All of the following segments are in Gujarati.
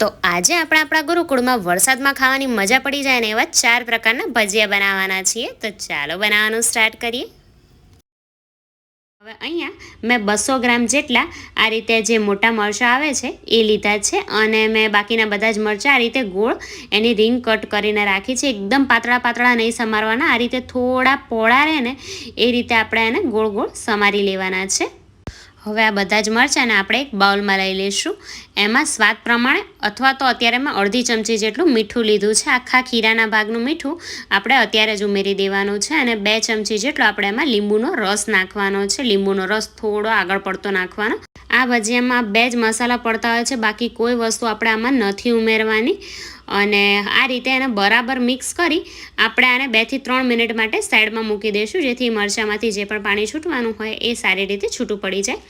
તો આજે આપણે આપણા ગુરુકુળમાં વરસાદમાં ખાવાની મજા પડી જાય ને એવા ચાર પ્રકારના ભજીયા બનાવવાના છીએ. તો ચાલો બનાવવાનું સ્ટાર્ટ કરીએ. હવે અહીંયા મેં બસો ગ્રામ જેટલા આ રીતે જે મોટા મરચાં આવે છે એ લીધા છે અને મેં બાકીના બધા જ મરચાં આ રીતે ગોળ એની રીંગ કટ કરીને રાખી છે. એકદમ પાતળા પાતળા નહીં સમારવાના. આ રીતે થોડા પોળા રહે ને એ રીતે આપણે એને ગોળ ગોળ સમારી લેવાના છે. હવે આ બધા જ મરચાંને આપણે એક બાઉલમાં લઈ લઈશું. એમાં સ્વાદ પ્રમાણે અથવા તો અત્યારે મેં અડધી ચમચી જેટલું મીઠું લીધું છે. આખા ખીરાના ભાગનું મીઠું આપણે અત્યારે જ ઉમેરી દેવાનું છે અને બે ચમચી જેટલો આપણે એમાં લીંબુનો રસ નાખવાનો છે. લીંબુનો રસ થોડો આગળ પડતો નાખવાનો. આ ભજીયામાં બે જ મસાલા પડતા હોય છે. બાકી કોઈ વસ્તુ આપણે આમાં નથી ઉમેરવાની. અને આ રીતે એને બરાબર મિક્સ કરી આપણે આને બેથી ત્રણ મિનિટ માટે સાઈડમાં મૂકી દઈશું, જેથી મરચાંમાંથી જે પણ પાણી છૂટવાનું હોય એ સારી રીતે છૂટું પડી જાય.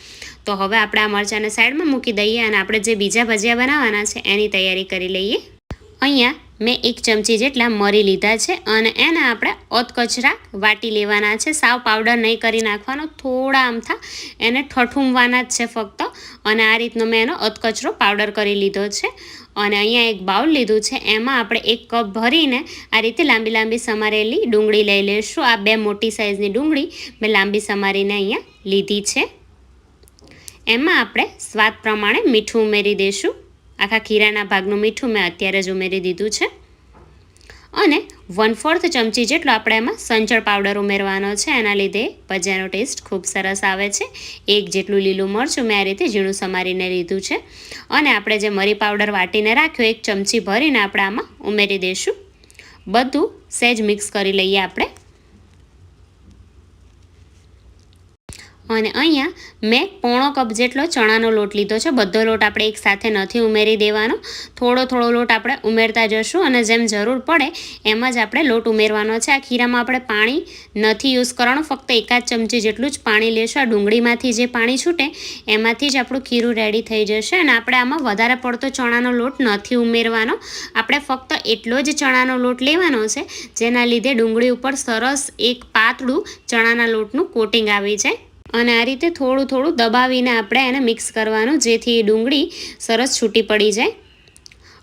તો હવે આપણે આ મરચાંને સાઈડમાં મૂકી દઈએ અને આપણે જે બીજા ભજીયા બનાવવાના છે એની તૈયારી કરી લઈએ. અહીંયા મેં એક ચમચી જેટલા મરી લીધા છે અને એને આપણે ઓતકચરા વાટી લેવાના છે. સાવ પાવડર નહીં કરી નાખવાનો, થોડા આમથા એને ઠઠુમવાના જ છે ફક્ત. અને આ રીતનો મેં એનો અધકચરો પાવડર કરી લીધો છે. અને અહીંયા એક બાઉલ લીધું છે, એમાં આપણે એક કપ ભરીને આ રીતે લાંબી લાંબી સમારેલી ડુંગળી લઈ લઈશું આ બે મોટી સાઇઝની ડુંગળી મેં લાંબી સમારીને અહીંયા લીધી છે. એમાં આપણે સ્વાદ પ્રમાણે મીઠું ઉમેરી દઈશું આખા ખીરાના ભાગનું મીઠું મેં અત્યારે જ ઉમેરી દીધું છે. અને વન ફોર્થ ચમચી જેટલો આપણે એમાં સંચળ પાવડર ઉમેરવાનો છે. એના લીધે ભજીયાનો ટેસ્ટ ખૂબ સરસ આવે છે. એક જેટલું લીલું મરચું મેં આ રીતે ઝીણું સમારીને લીધું છે. અને આપણે જે મરી પાવડર વાટીને રાખ્યો, એક ચમચી ભરીને આપણે આમાં ઉમેરી દઈશું બધું સહેજ મિક્સ કરી લઈએ આપણે. અને અહીંયા મેં પોણો કપ જેટલો ચણાનો લોટ લીધો છે. બધો લોટ આપણે એક સાથે નથી ઉમેરી દેવાનો. થોડો થોડો લોટ આપણે ઉમેરતા જશું અને જેમ જરૂર પડે એમ જ આપણે લોટ ઉમેરવાનો છે. આ ખીરામાં આપણે પાણી નથી યુઝ કરવાનું. ફક્ત એકાદ ચમચી જેટલું જ પાણી લેશું. આ ડુંગળીમાંથી જે પાણી છૂટે એમાંથી જ આપણું ખીરું રેડી થઈ જશે અને આપણે આમાં વધારે પડતો ચણાનો લોટ નથી ઉમેરવાનો. આપણે ફક્ત એટલો જ ચણાનો લોટ લેવાનો છે, જેના લીધે ડુંગળી ઉપર સરસ એક પાતળું ચણાના લોટનું કોટિંગ આવી જાય. અને આ રીતે થોડું થોડું દબાવીને આપણે એને મિક્સ કરવાનું, જેથી ડુંગળી સરસ છૂટી પડી જાય.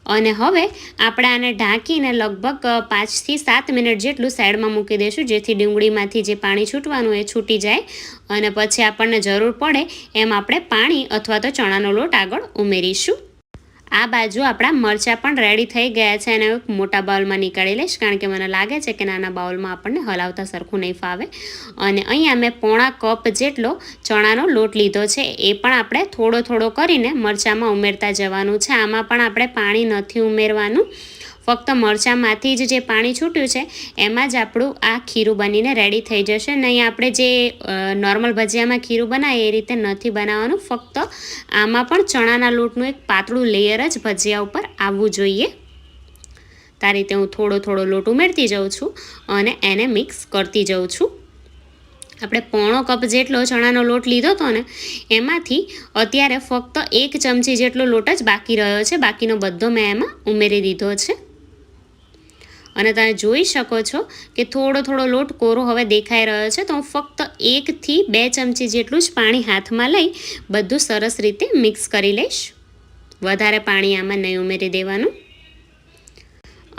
અને હવે આપણે આને ઢાંકીને લગભગ પાંચથી સાત મિનિટ જેટલું સાઈડમાં મૂકી દઈશું, જેથી ડુંગળીમાંથી જે પાણી છૂટવાનું એ છૂટી જાય. અને પછી આપણને જરૂર પડે એમ આપણે પાણી અથવા તો ચણાનો લોટ આગળ ઉમેરીશું. આ બાજુ આપણા મરચાં પણ રેડી થઈ ગયા છે અને એક મોટા બાઉલમાં નીકાળી લઈશ કારણ કે મને લાગે છે કે નાના બાઉલમાં આપણને હલાવતા સરખું નહીં ફાવે. અને અહીંયા મેં પોણા કપ જેટલો ચણાનો લોટ લીધો છે. એ પણ આપણે થોડો થોડો કરીને મરચાંમાં ઉમેરતા જવાનું છે. આમાં પણ આપણે પાણી નથી ઉમેરવાનું. ફક્ત મરચાંમાંથી જ જે પાણી છૂટ્યું છે, એમાં જ આપણું આ ખીરું બનીને રેડી થઈ જશે. નહીં, આપણે જે નોર્મલ ભજીયામાં ખીરું બનાવીએ, એ રીતે નથી બનાવવાનું. ફક્ત આમાં પણ ચણાના લોટનું એક પાતળું લેયર જ ભજીયા ઉપર આવવું જોઈએ. આ રીતે હું થોડો થોડો લોટ ઉમેરતી જાઉં છું અને એને મિક્સ કરતી જાઉં છું. આપણે પોણો કપ જેટલો ચણાનો લોટ લીધો હતો ને, એમાંથી અત્યારે ફક્ત એક ચમચી જેટલો લોટ જ બાકી રહ્યો છે. બાકીનો બધો મેં એમાં ઉમેરી દીધો છે. અને તમે જોઈ શકો છો કે થોડો થોડો લોટ કોરો હવે દેખાઈ રહ્યો છે તો હું ફક્ત એકથી બે ચમચી જેટલું જ પાણી હાથમાં લઈ બધું સરસ રીતે મિક્સ કરી લઈશ. વધારે પાણી આમાં નહીં ઉમેરી દેવાનું.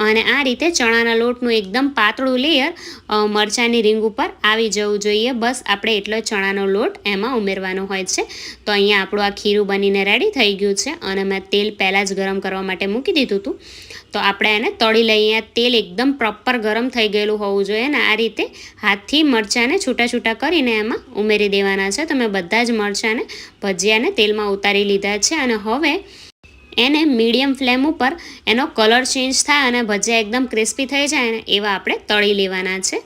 અને આ રીતે ચણાના લોટનું એકદમ પાતળું લેયર મરચાંની રીંગ ઉપર આવી જવું જોઈએ. બસ આપણે એટલો ચણાનો લોટ એમાં ઉમેરવાનો હોય છે. તો અહીંયા આપણું આ ખીરું બનીને રેડી થઈ ગયું છે અને મેં તેલ પહેલાં જ ગરમ કરવા માટે મૂકી દીધું હતું. તો આપણે એને તળી લઈએ. તેલ એકદમ પ્રોપર ગરમ થઈ ગયેલું હોવું જોઈએ અને આ રીતે હાથથી મરચાંને છૂટા છૂટા કરીને એમાં ઉમેરી દેવાના છે. તો મેં બધા જ મરચાંને ભજીયાને તેલમાં ઉતારી લીધા છે અને હવે એને મીડિયમ ફ્લેમ ઉપર એનો કલર ચેન્જ થાય અને ભજીયા એકદમ ક્રિસ્પી થઈ જાય ને એવા આપણે તળી લેવાના છે.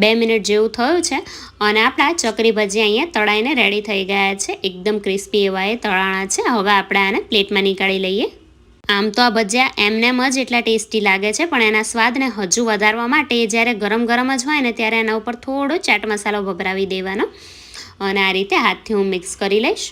બે મિનિટ જેવું થયું છે અને આપણા ચકરી ભજીયા અહીંયા તળાઈને રેડી થઈ ગયા છે. એકદમ ક્રિસ્પી એવા એ તળાણા છે. હવે આપણે આને પ્લેટમાં નીકાળી લઈએ. આમ તો આ ભજીયા એમનેમ જ એટલા ટેસ્ટી લાગે છે, પણ એના સ્વાદને હજુ વધારવા માટે જ્યારે ગરમ ગરમ જ હોય ને ત્યારે એના ઉપર થોડો ચાટ મસાલો ભભરાવી દેવાનો. અને આ રીતે હાથથી હું મિક્સ કરી લઈશ.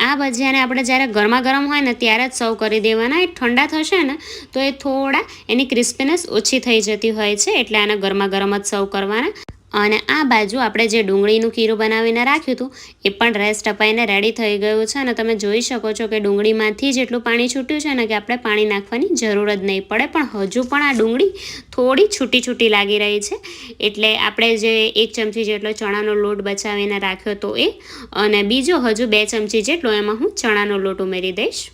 આ ભજીયાને આપણે જ્યારે ગરમા ગરમ હોય ને ત્યારે જ સર્વ કરી દેવાના. એ ઠંડા થશે ને, તો એ થોડા એની ક્રિસ્પીનેસ ઓછી થઈ જતી હોય છે, એટલે આને ગરમા ગરમ જ સર્વ કરવાના. અને આ બાજુ આપણે જે ડુંગળીનું ખીરું બનાવીને રાખ્યું હતું, એ પણ રેસ્ટ અપાઈને રેડી થઈ ગયું છે. અને તમે જોઈ શકો છો કે ડુંગળીમાંથી જેટલું પાણી છૂટ્યું છે ને કે આપણે પાણી નાખવાની જરૂર જ નહીં પડે. પણ હજુ પણ આ ડુંગળી થોડી છૂટી છૂટી લાગી રહી છે. એટલે આપણે જે એક ચમચી જેટલો ચણાનો લોટ બચાવીને રાખ્યો હતો એ, અને બીજો હજુ બે ચમચી જેટલો એમાં હું ચણાનો લોટ ઉમેરી દઈશ.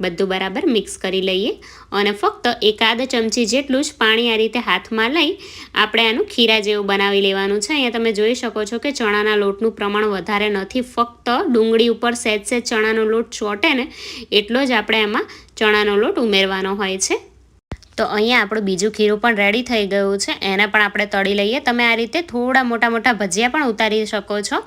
બધું બરાબર મિક્સ કરી લઈએ અને ફક્ત એકાદ ચમચી જેટલું જ પાણી આ રીતે હાથમાં લઈ આપણે આનું ખીરા જેવું બનાવી લેવાનું છે. અહીંયા તમે જોઈ શકો છો કે ચણાના લોટનું પ્રમાણ વધારે નથી. ફક્ત ડુંગળી ઉપર સહેજ સહેજ ચણાનો લોટ ચોટે ને એટલો જ આપણે એમાં ચણાનો લોટ ઉમેરવાનો હોય છે. તો અહીંયા આપણું બીજું ખીરું પણ રેડી થઈ ગયું છે. એને પણ આપણે તળી લઈએ. તમે આ રીતે થોડા મોટા મોટા ભજીયા પણ ઉતારી શકો છો.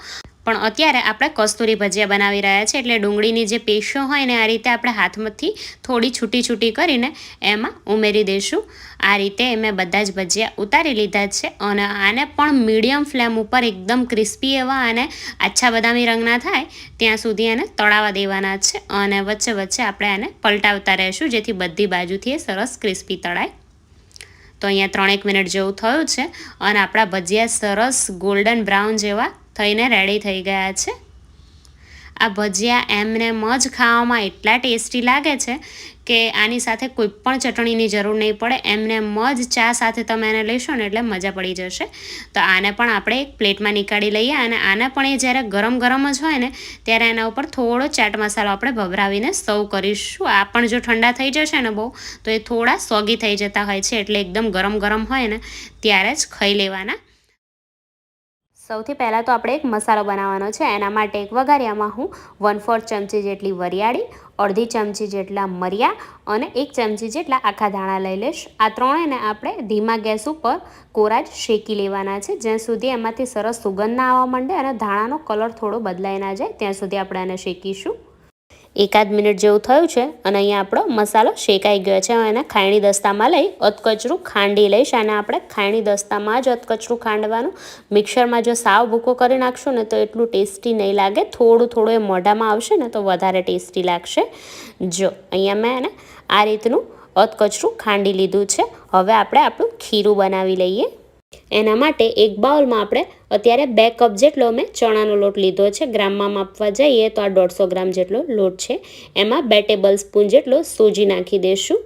પણ અત્યારે આપણે કસ્તુરી ભજીયા બનાવી રહ્યા છે એટલે ડુંગળીની જે પેશો હોય ને આ રીતે આપણે હાથમાંથી થોડી છૂટી છૂટી કરીને એમાં ઉમેરી દઈશું. આ રીતે મેં બધા જ ભજીયા ઉતારી લીધા છે અને આને પણ મીડિયમ ફ્લેમ ઉપર એકદમ ક્રિસ્પી એવા અને આછા બદામી રંગના થાય ત્યાં સુધી એને તળાવા દેવાના છે અને વચ્ચે વચ્ચે આપણે આને પલટાવતા રહેશું જેથી બધી બાજુથી એ સરસ ક્રિસ્પી તળાય. તો અહીંયા ત્રણેક મિનિટ જેવું થયું છે અને આપણા ભજીયા સરસ ગોલ્ડન બ્રાઉન જેવા થઈને રેડી થઈ ગયા છે. આ ભજીયા એમને જ ખાવામાં એટલા ટેસ્ટી લાગે છે કે આની સાથે કોઈ પણ ચટણીની જરૂર નહીં પડે. એમને જ ચા સાથે તમે એને લેશો ને એટલે મજા પડી જશે. તો આને પણ આપણે એક પ્લેટમાં નીકાળી લઈએ અને આને પણ એ જ્યારે ગરમ ગરમ જ હોય ને ત્યારે એના ઉપર થોડો ચાટ મસાલો આપણે ભભરાવીને સર્વ કરીશું. આ પણ જો ઠંડા થઈ જશે ને બહુ, તો એ થોડા સોગી થઈ જતા હોય છે એટલે એકદમ ગરમ ગરમ હોય ને ત્યારે જ ખાઈ લેવાના. સૌથી પહેલાં તો આપણે એક મસાલો બનાવવાનો છે. એના માટે એક વઘારિયામાં હું વન ફોર્થ ચમચી જેટલી વરિયાળી, અડધી ચમચી જેટલા મરિયા અને એક ચમચી જેટલા આખા ધાણા લઈ લઈશ. આ ત્રણેયને આપણે ધીમા ગેસ ઉપર કોરા જ શેકી લેવાના છે. જ્યાં સુધી એમાંથી સરસ સુગંધ ના આવવા માંડે અને ધાણાનો કલર થોડો બદલાઈ ના જાય, ત્યાં સુધી આપણે એને શેકીશું. એકાદ મિનિટ જેવું થયું છે અને અહીંયા આપણો મસાલો શેકાઈ ગયો છે. એને ખાયણી દસ્તામાં લઈ અધકચરું ખાંડી લઈશ અને આપણે ખાયણી દસ્તામાં જ અધકચરું ખાંડવાનું મિક્સરમાં જો સાવ ભૂકો કરી નાખશું ને તો એટલું ટેસ્ટી નહીં લાગે. થોડું થોડું એ મોઢામાં આવશે ને તો વધારે ટેસ્ટી લાગશે. જો, અહીંયા મેં એને આ રીતનું અધકચરું ખાંડી લીધું છે. હવે આપણે આપણું ખીરું બનાવી લઈએ. એના માટે એક બાઉલમાં આપણે અત્યારે બે કપ જેટલો મેં ચણાનો લોટ લીધો છે. ગ્રામમાં માપવા જઈએ તો આ દોઢસો ગ્રામ જેટલો લોટ છે. એમાં બે ટેબલ સ્પૂન જેટલો સોજી નાખી દઈશું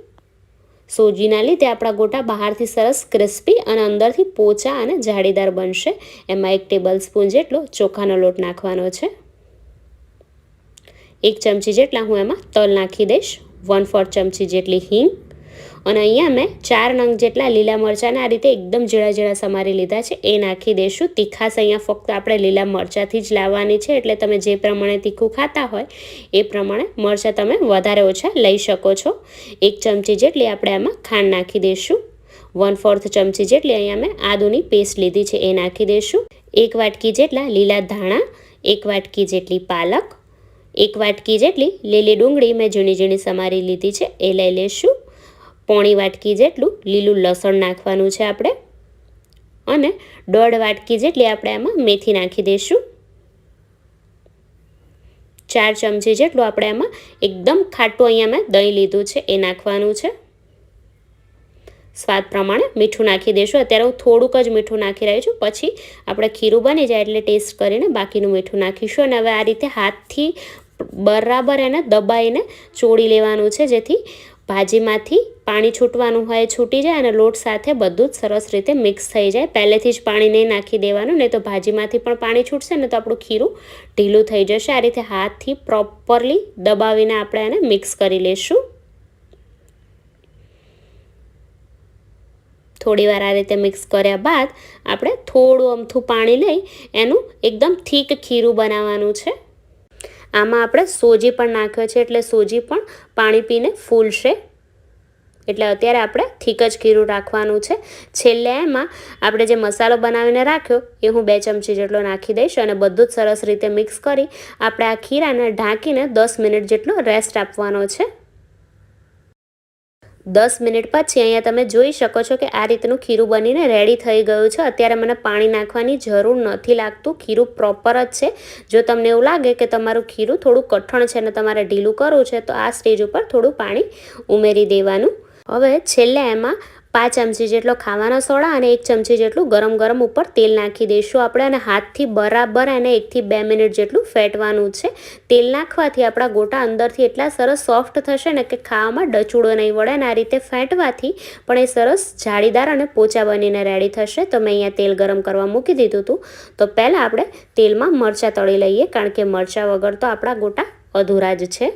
સોજીના લીધે આપણા ગોટા બહારથી સરસ ક્રિસ્પી અને અંદરથી પોચા અને જાળીદાર બનશે. એમાં એક ટેબલ સ્પૂન જેટલો ચોખાનો લોટ નાખવાનો છે. એક ચમચી જેટલા હું એમાં તલ નાખી દઈશ. વન ફોર ચમચી જેટલી હિંગ. અને અહીંયા મેં ચાર નંગ જેટલા લીલા મરચાંને આ રીતે એકદમ ઝીણા ઝીણા સમારી લીધા છે. એ નાખી દઈશું તીખાશ અહીંયા ફક્ત આપણે લીલા મરચાંથી જ લાવવાની છે. એટલે તમે જે પ્રમાણે તીખું ખાતા હોય, એ પ્રમાણે મરચાં તમે વધારે ઓછા લઈ શકો છો. એક ચમચી જેટલી આપણે આમાં ખાંડ નાખી દઈશું વન ફોર્થ ચમચી જેટલી અહીંયા મેં આદુની પેસ્ટ લીધી છે. એ નાખી દઈશું એક વાટકી જેટલા લીલા ધાણા, એક વાટકી જેટલી પાલક, એક વાટકી જેટલી લીલી ડુંગળી મેં ઝીણી ઝીણી સમારી લીધી છે. એ લઈ લઈશું પોણી વાટકી જેટલું લીલું લસણ નાખવાનું છે આપણે. અને દોઢ વાટકી જેટલી આપણે આમાં મેથી નાખી દઈશું. ચાર ચમચી જેટલું આપણે આમાં એકદમ ખાટું અહીંયા મેં દહીં લીધું છે, એ નાખવાનું છે. સ્વાદ પ્રમાણે મીઠું નાખી દઈશું. અત્યારે હું થોડુંક જ મીઠું નાખી રહી છું. પછી આપણે ખીરું બની જાય એટલે ટેસ્ટ કરીને બાકીનું મીઠું નાખીશું. અને હવે આ રીતે હાથથી બરાબર એને દબાઈને ચોળી લેવાનું છે, જેથી ભાજીમાંથી પાણી છૂટવાનું હોય છૂટી જાય અને લોટ સાથે બધું જ સરસ રીતે મિક્સ થઈ જાય. પહેલેથી જ પાણી નહીં નાખી દેવાનું, નહીં તો ભાજીમાંથી પણ પાણી છૂટશે ને તો આપણું ખીરું ઢીલું થઈ જશે. આ રીતે હાથથી પ્રોપરલી દબાવીને આપણે એને મિક્સ કરી લઈશું થોડી વાર આ રીતે મિક્સ કર્યા બાદ આપણે થોડું અમથું પાણી લઈ એનું એકદમ થીક ખીરું બનાવવાનું છે. આમાં આપણે સોજી પણ નાખ્યો છે, એટલે સોજી પણ પાણી પીને ફૂલશે એટલે અત્યારે આપણે થીક જ ખીરું રાખવાનું છે. છેલ્લે એમાં આપણે જે મસાલો બનાવીને રાખ્યો, એ હું બે ચમચી જેટલો નાખી દઈશ અને બધું જ સરસ રીતે મિક્સ કરી આપણે આ ખીરાને ઢાંકીને દસ મિનિટ જેટલો રેસ્ટ આપવાનો છે. દસ મિનિટ પછી અહીંયા તમે જોઈ શકો છો કે આ રીતનું ખીરું બનીને રેડી થઈ ગયું છે. અત્યારે મને પાણી નાખવાની જરૂર નથી લાગતું. ખીરું પ્રોપર જ છે. જો તમને એવું લાગે કે તમારું ખીરું થોડું કઠણ છે અને તમારે ઢીલું કરવું છે, તો આ સ્ટેજ ઉપર થોડું પાણી ઉમેરી દેવાનું. હવે છેલ્લે એમાં પાંચ ચમચી જેટલો ખાવાનો સોડા અને એક ચમચી જેટલું ગરમ ગરમ ઉપર તેલ નાખી દઈશું આપણે અને હાથથી બરાબર એને એકથી બે મિનિટ જેટલું ફેટવાનું છે. તેલ નાખવાથી આપણા ગોટા અંદરથી એટલા સરસ સોફ્ટ થશે ને કે ખાવામાં ડચુડો નહીં વળે અને આ રીતે ફેંટવાથી પણ એ સરસ જાળીદાર અને પોચા બનીને રેડી થશે. તો મેં અહીંયા તેલ ગરમ કરવા મૂકી દીધું હતું તો પહેલાં આપણે તેલમાં મરચાં તળી લઈએ, કારણ કે મરચાં વગર તો આપણા ગોટા અધૂરા જ છે.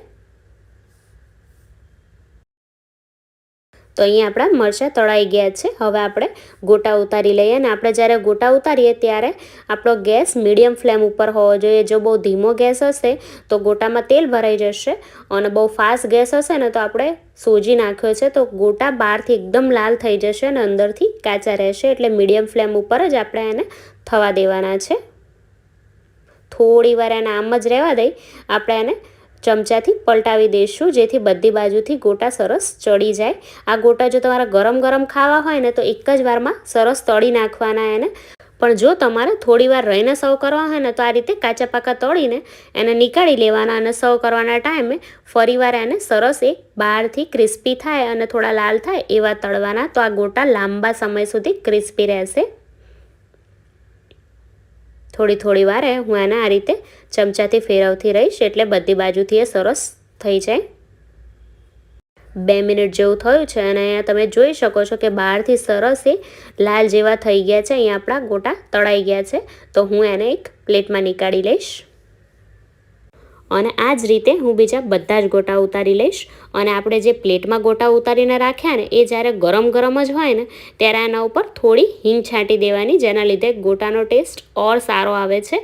તો અહીંયા આપણા મરચાં તળાઈ ગયા છે. હવે આપણે ગોટા ઉતારી લઈએ અને આપણે જ્યારે ગોટા ઉતારીએ ત્યારે આપણો ગેસ મીડિયમ ફ્લેમ ઉપર હોવો જોઈએ. જો બહુ ધીમો ગેસ હશે તો ગોટામાં તેલ ભરાઈ જશે અને બહુ ફાસ્ટ ગેસ હશે ને તો આપણે સોજી નાખ્યો છે. તો ગોટા બહારથી એકદમ લાલ થઈ જશે અને અંદરથી કાચા રહેશે એટલે મીડિયમ ફ્લેમ ઉપર જ આપણે એને થવા દેવાના છે. થોડી વાર એને આમ જ રહેવા દઈ. આપણે એને ચમચાથી પલટાવી દઈશું, જેથી બધી બાજુથી ગોટા સરસ ચડી જાય. આ ગોટા જો તમારા ગરમ ગરમ ખાવા હોય ને, તો એક જ વારમાં સરસ તળી નાખવાના એને. પણ જો તમારે થોડી વાર રહીને સર્વ કરવા હોય ને, તો આ રીતે કાચા પાકા તળીને એને નીકાળી લેવાના અને સર્વ કરવાના ટાઈમે ફરીવાર એને સરસ એક બહારથી ક્રિસ્પી થાય અને થોડા લાલ થાય એવા તળવાના. તો આ ગોટા લાંબા સમય સુધી ક્રિસ્પી રહેશે. થોડી થોડી વારે હું એને આ રીતે ચમચાથી ફેરવતી રહીશ એટલે બધી બાજુથી એ સરસ થઈ જાય. બે મિનિટ જેવું થયું છે અને અહીંયા તમે જોઈ શકો છો કે બહારથી સરસ એ લાલ જેવા થઈ ગયા છે. અહીંયા આપણા ગોટા તળાઈ ગયા છે. તો હું એને એક પ્લેટમાં નીકાળી લઈશ. અને આ જ રીતે હું બીજા બધા જ ગોટા ઉતારી લઈશ. અને આપણે જે પ્લેટમાં ગોટા ઉતારીને રાખ્યા ને, એ જ્યારે ગરમ ગરમ જ હોય ને, ત્યારે આના ઉપર થોડી હિંગ છાંટી દેવાની, જેના લીધે ગોટાનો ટેસ્ટ ઓર સારો આવે છે.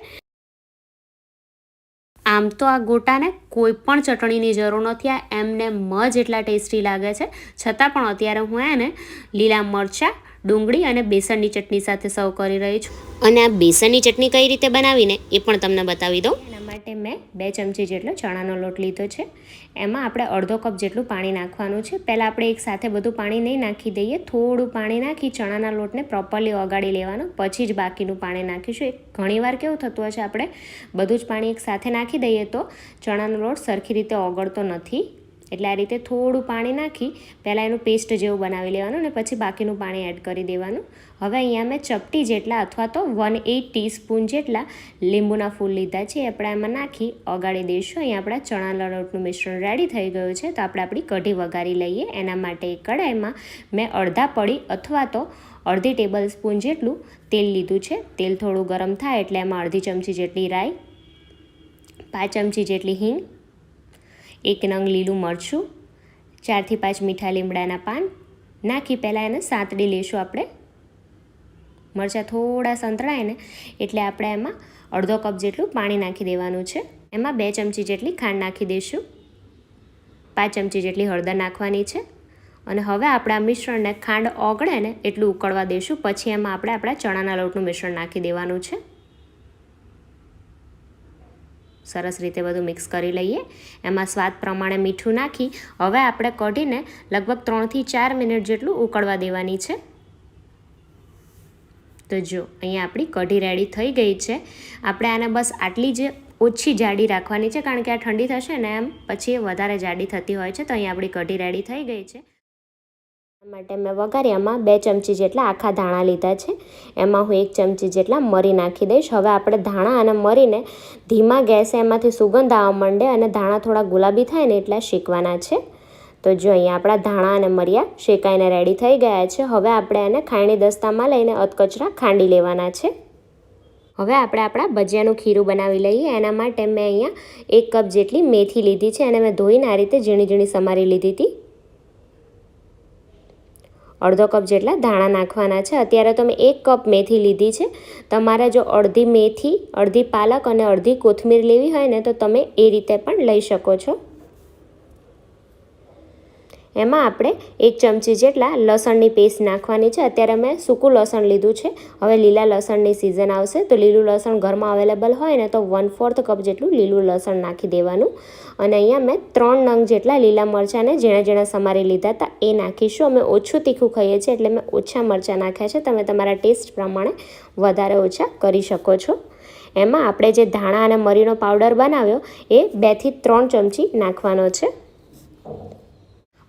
આમ તો આ ગોટાને કોઈ પણ ચટણીની જરૂર નથી, આ એમને મજ એટલા ટેસ્ટી લાગે છે. છતાં પણ અત્યારે હું એને લીલા મરચાં ડુંગળી અને બેસનની ચટણી સાથે સર્વ કરી રહી છું. અને આ બેસનની ચટણી કઈ રીતે બનાવીને એ પણ તમને બતાવી દઉં. એના માટે મેં બે ચમચી જેટલો ચણાનો લોટ લીધો છે. એમાં આપણે અડધો કપ જેટલું પાણી નાખવાનું છે. પહેલાં આપણે એક સાથે બધું પાણી નહીં નાખી દઈએ. થોડું પાણી નાખી ચણાના લોટને પ્રોપરલી ઓગાળી લેવાનો. પછી જ બાકીનું પાણી નાખીશું. એક ઘણીવાર કેવું થતું છે આપણે બધું જ પાણી એક સાથે નાખી દઈએ તો ચણાનો લોટ સરખી રીતે ઓગળતો નથી. એટલે આ રીતે થોડું પાણી નાખી પહેલાં એનું પેસ્ટ જેવું બનાવી લેવાનું અને પછી બાકીનું પાણી એડ કરી દેવાનું. હવે અહીંયા મેં ચપટી જેટલા અથવા તો વન એટ ટીસ્પૂન જેટલા લીંબુના ફૂલ લીધા છે આપણે એમાં નાખી ઓગાળી દઈશું. અહીંયા આપણા ચણા લોટનું મિશ્રણ રેડી થઈ ગયું છે તો આપણે આપણી કઢી વઘારી લઈએ. એના માટે કઢાઈમાં મેં અડધા પડી અથવા તો અડધી ટેબલ સ્પૂન જેટલું તેલ લીધું છે. તેલ થોડું ગરમ થાય એટલે એમાં અડધી ચમચી જેટલી રાઈ, પાંચ ચમચી જેટલી હિંગ એક નંગ લીલું મરચું, ચારથી પાંચ મીઠા લીમડાના પાન, નાખી પહેલાં એને સાંતળી લઈશું આપણે. મરચાં થોડા સંતળાય ને એટલે આપણે એમાં અડધો કપ જેટલું પાણી નાખી દેવાનું છે. એમાં બે ચમચી જેટલી ખાંડ નાખી દઈશું. પાંચ ચમચી જેટલી હળદર નાખવાની છે. અને હવે આપણે મિશ્રણને ખાંડ ઓગળે ને એટલું ઉકળવા દઈશું. પછી એમાં આપણે આપણા ચણાના લોટનું મિશ્રણ નાખી દેવાનું છે. સરસ રીતે બધું મિક્સ કરી લઈએ. એમાં સ્વાદ પ્રમાણે મીઠું નાખી હવે આપણે કઢીને લગભગ ત્રણથી ચાર મિનિટ જેટલું ઉકળવા દેવાની છે. તો જો, અહીંયા આપણી કઢી રેડી થઈ ગઈ છે. આપણે આને બસ આટલી જ ઓછી જાડી રાખવાની છે, કારણ કે આ ઠંડી થશે ને એમ પછી વધારે જાડી થતી હોય છે, તો અહીંયા આપણી કઢી રેડી થઈ ગઈ છે. માટે મેં વઘાર્યામાં બે ચમચી જેટલા આખા ધાણા લીધા છે. એમાં હું એક ચમચી જેટલા મરી નાખી દઈશ. હવે આપણે ધાણા અને મરીને ધીમા ગેસે એમાંથી સુગંધ આવવા માંડે અને ધાણા થોડા ગુલાબી થાય ને એટલા શેકવાના છે. તો જો અહીંયા આપણા ધાણા અને મરિયા શેકાઈને રેડી થઈ ગયા છે. હવે આપણે એને ખાયણી દસ્તામાં લઈને અધકચરા ખાંડી લેવાના છે. હવે આપણે આપણા ભજીયાનું ખીરું બનાવી લઈએ. એના માટે મેં અહીંયા એક કપ જેટલી મેથી લીધી છે. અને મેં ધોઈને આ રીતે ઝીણી ઝીણી સમારી લીધી હતી. અડધો કપ જેટલા ધાણા નાખવાના છે. અત્યારે તો મેં એક કપ મેથી લીધી છે. તમારે જો અડધી મેથી, અડધી પાલક અને અડધી કોથમીર લેવી હોય ને, તો તમે એ રીતે પણ લઈ શકો છો. એમાં આપણે એક ચમચી જેટલા લસણની પેસ્ટ નાખવાની છે. અત્યારે મેં સૂકું લસણ લીધું છે. હવે લીલા લસણની સિઝન આવશે. તો લીલું લસણ ઘરમાં અવેલેબલ હોય ને તો વન ફોર્થ કપ જેટલું લીલું લસણ નાખી દેવાનું. અને અહીંયા મેં ત્રણ નંગ જેટલા લીલા મરચાંને ઝીણા ઝીણા સમારી લીધા હતા. એ નાખીશું. અમે ઓછું તીખું ખાઈએ છીએ એટલે મેં ઓછા મરચાં નાખ્યા છે. તમે તમારા ટેસ્ટ પ્રમાણે વધારે ઓછા કરી શકો છો. એમાં આપણે જે ધાણા અને મરીનો પાવડર બનાવ્યો, એ બેથી ત્રણ ચમચી નાખવાનો છે.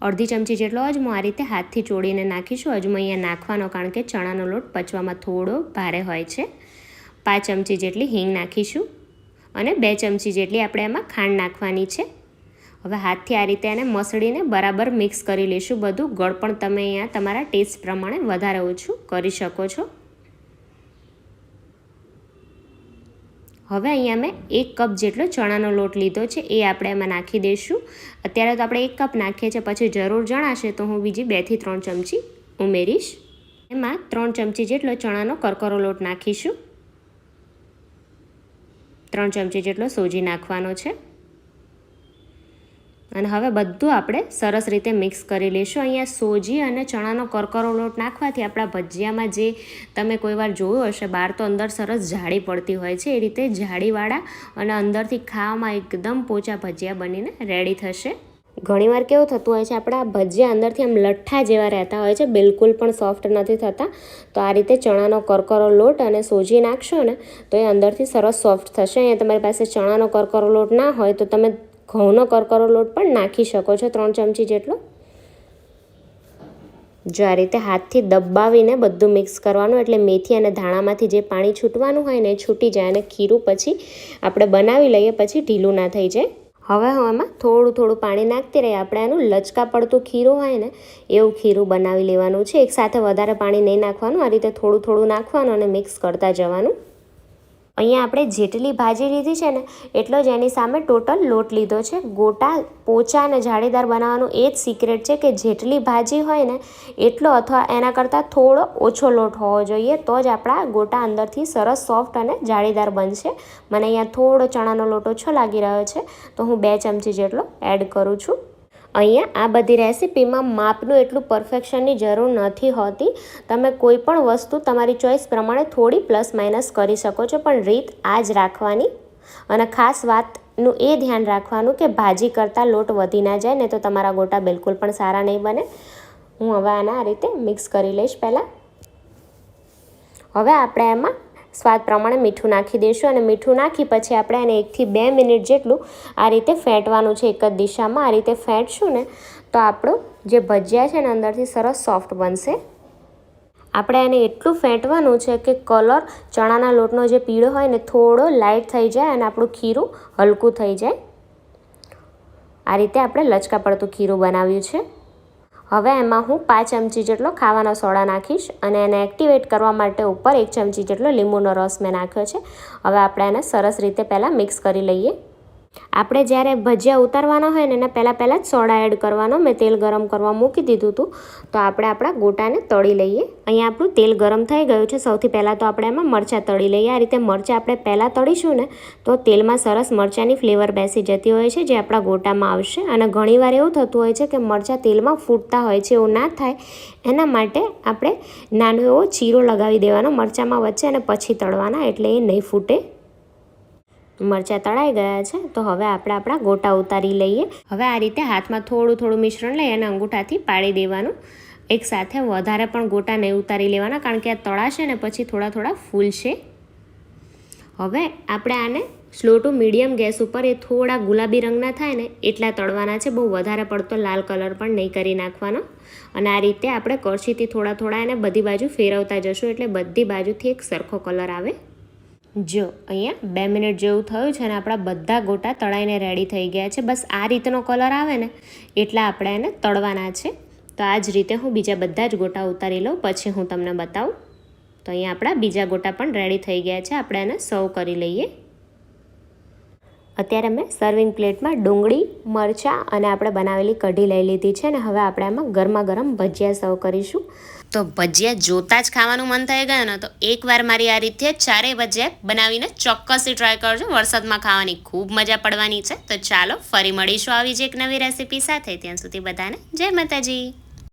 અડધી ચમચી જેટલો અજમો આ રીતે હાથથી ચોળીને નાખીશું. અજમો અહીંયા નાખવાનો કારણ કે ચણાનો લોટ પચવામાં થોડો ભારે હોય છે. પાંચ ચમચી જેટલી હિંગ નાખીશું અને બે ચમચી જેટલી આપણે એમાં ખાંડ નાખવાની છે. હવે હાથથી આ રીતે એને મસળીને બરાબર મિક્સ કરી લઈશું. બધું ગળ પણ તમે અહીંયા તમારા ટેસ્ટ પ્રમાણે વધારે ઓછું કરી શકો છો. હવે અહીંયા મેં એક કપ જેટલો ચણાનો લોટ લીધો છે, એ આપણે એમાં નાખી દઈશું. અત્યારે તો આપણે એક કપ નાખીએ છીએ, પછી જરૂર જણાશે તો હું બીજી બેથી ત્રણ ચમચી ઉમેરીશ. એમાં ત્રણ ચમચી જેટલો ચણાનો કરકરો લોટ નાખીશું. ત્રણ ચમચી જેટલો સોજી નાખવાનો છે. અને હવે બધું આપણે સરસ રીતે મિક્સ કરી લઈશું. અહીંયા સોજી અને ચણાનો કરકરો લોટ નાખવાથી આપણા ભજીયામાં જે તમે કોઈ વાર જોયું હશે, બહાર તો અંદર સરસ જાળી પડતી હોય છે. એ રીતે જાળીવાળા અને અંદરથી ખાવામાં એકદમ પોચા ભજીયા બનીને રેડી થશે. ઘણીવાર કેવું થતું હોય છે, આપણા ભજીયા અંદરથી આમ લઠ્ઠા જેવા રહેતા હોય છે, બિલકુલ પણ સોફ્ટ નથી થતા. તો આ રીતે ચણાનો કરકરો લોટ અને સોજી નાખશો ને, તો એ અંદરથી સરસ સોફ્ટ થશે. અહીંયા તમારી પાસે ચણાનો કરકરો લોટ ના હોય તો તમે ઘઉંનો કરકરો લોટ પણ નાખી શકો છો ત્રણ ચમચી જેટલો. જો આ રીતે હાથથી દબાવીને બધું મિક્સ કરવાનું એટલે મેથી અને ધાણામાંથી જે પાણી છૂટવાનું હોય ને એ છૂટી જાય અને ખીરું પછી આપણે બનાવી લઈએ પછી ઢીલું ના થઈ જાય. હવે હું એમાં થોડું થોડું પાણી નાખતી રહીએ. આપણે એનું લચકા પડતું ખીરું હોય ને એવું ખીરું બનાવી લેવાનું છે. એકસાથે વધારે પાણી નહીં નાખવાનું. આ રીતે થોડું થોડું નાખવાનું અને મિક્સ કરતા જવાનું. અહીંયા આપણે જેટલી ભાજી લીધી છે ને, એટલો જ એની સામે ટોટલ લોટ લીધો છે. ગોટા, પોચા અને જાળીદાર બનાવવાનું એ જ સિક્રેટ છે કે જેટલી ભાજી હોય ને, એટલો અથવા એના કરતાં થોડો ઓછો લોટ હોવો જોઈએ, તો જ આપણા ગોટા અંદરથી સરસ સોફ્ટ અને જાળીદાર બનશે. મને અહીંયા થોડો ચણાનો લોટ ઓછો લાગી રહ્યો છે, તો હું બે ચમચી જેટલો એડ કરું છું. અહીંયા આ બધી રેસીપીમાં માપનું એટલું પરફેક્શનની જરૂર નથી હોતી. તમે કોઈ પણ વસ્તુ તમારી ચોઈસ પ્રમાણે થોડી પ્લસ માઇનસ કરી શકો છો, પણ રીત આ જ રાખવાની. અને ખાસ વાતનું એ ધ્યાન રાખવાનું કે ભાજી કરતાં લોટ વધી ના જાય ને તો તમારા ગોટા બિલકુલ પણ સારા નહીં બને. હું હવે આના આ રીતે મિક્સ કરી લઈશ પહેલાં. હવે આપણે એમાં સ્વાદ પ્રમાણે મીઠું નાખી દઈશું અને મીઠું નાખી પછી આપણે એને એકથી બે મિનિટ જેટલું આ રીતે ફેંટવાનું છે એક જ દિશામાં. આ રીતે ફેંટશું ને તો આપણું જે ભજીયા છે ને અંદરથી સરસ સોફ્ટ બનશે. આપણે એને એટલું ફેંટવાનું છે કે કલર ચણાના લોટનો જે પીળો હોય ને થોડો લાઇટ થઈ જાય અને આપણું ખીરું હલકું થઈ જાય. આ રીતે આપણે લચકા પડતું ખીરું બનાવ્યું છે. હવે એમાં હું પાંચ ચમચી જેટલો ખાવાનો સોડા નાખીશ અને એને એક્ટિવેટ કરવા માટે ઉપર એક ચમચી જેટલો લીંબુનો રસ મેં નાખ્યો છે. હવે આપણે એને સરસ રીતે પહેલાં મિક્સ કરી લઈએ. આપણે જ્યારે ભજીયા ઉતારવાના હોય ને એના પહેલાં પહેલાં જ સોડા એડ કરવાનો, મેં તેલ ગરમ કરવા મૂકી દીધું હતું. તો આપણે આપણા ગોટાને તળી લઈએ. અહીંયા આપણું તેલ ગરમ થઈ ગયું છે. સૌથી પહેલાં તો આપણે એમાં મરચાં તળી લઈએ. આ રીતે મરચાં આપણે પહેલાં તળીશું ને, તો તેલમાં સરસ મરચાંની ફ્લેવર બેસી જતી હોય છે, જે આપણા ગોટામાં આવશે. અને ઘણીવાર એવું થતું હોય છે કે મરચાં તેલમાં ફૂટતા હોય છે, એવું ના થાય. એના માટે આપણે નાનો એવો ચીરો લગાવી દેવાનો મરચાંમાં વચ્ચે અને પછી તળવાના, એટલે એ નહીં ફૂટે. મરચાં તળાઈ ગયા છે, તો હવે આપણે આપણા ગોટા ઉતારી લઈએ. હવે આ રીતે હાથમાં થોડું થોડું મિશ્રણ લઈ અને અંગૂઠાથી પાડી દેવાનું. એક સાથે વધારે પણ ગોટા નહીં ઉતારી લેવાના, કારણ કે આ તળાશે ને પછી થોડા થોડા ફૂલશે. હવે આપણે આને સ્લો ટુ મીડિયમ ગેસ ઉપર એ થોડા ગુલાબી રંગના થાય ને એટલા તળવાના છે, બહુ વધારે પડતો લાલ કલર પણ નહીં કરી નાખવાનો. અને આ રીતે આપણે કળશીથી થોડા થોડા એને બધી બાજુ ફેરવતા જશું, એટલે બધી બાજુથી એક સરખો કલર આવે. જો, અહીંયા બે મિનિટ જેવું થયું છે અને આપણા બધા ગોટા તળાઈને રેડી થઈ ગયા છે. બસ આ રીતનો કલર આવે ને, એટલા આપણે એને તળવાના છે. તો આ જ રીતે હું બીજા બધા જ ગોટા ઉતારી લઉં, પછી હું તમને બતાવું. તો અહીંયા આપણા બીજા ગોટા પણ રેડી થઈ ગયા છે. આપણે એને સર્વ કરી લઈએ. અત્યારે મેં સર્વિંગ પ્લેટમાં ડુંગળી, મરચાં અને આપણે બનાવેલી કઢી લઈ લીધી છે અને હવે આપણે એમાં ગરમા ગરમ ભજીયા સર્વ કરીશું. તો ભજીયા જોતાં જ ખાવાનું મન થઈ ગયું ને તો એકવાર મારી આ રીતે ચારેય ભજીયા બનાવીને ચોક્કસથી ટ્રાય કરજો. વરસાદમાં ખાવાની ખૂબ મજા પડવાની છે. તો ચાલો ફરી મળીશું આવી જ એક નવી રેસીપી સાથે. ત્યાં સુધી બધાને જય માતાજી.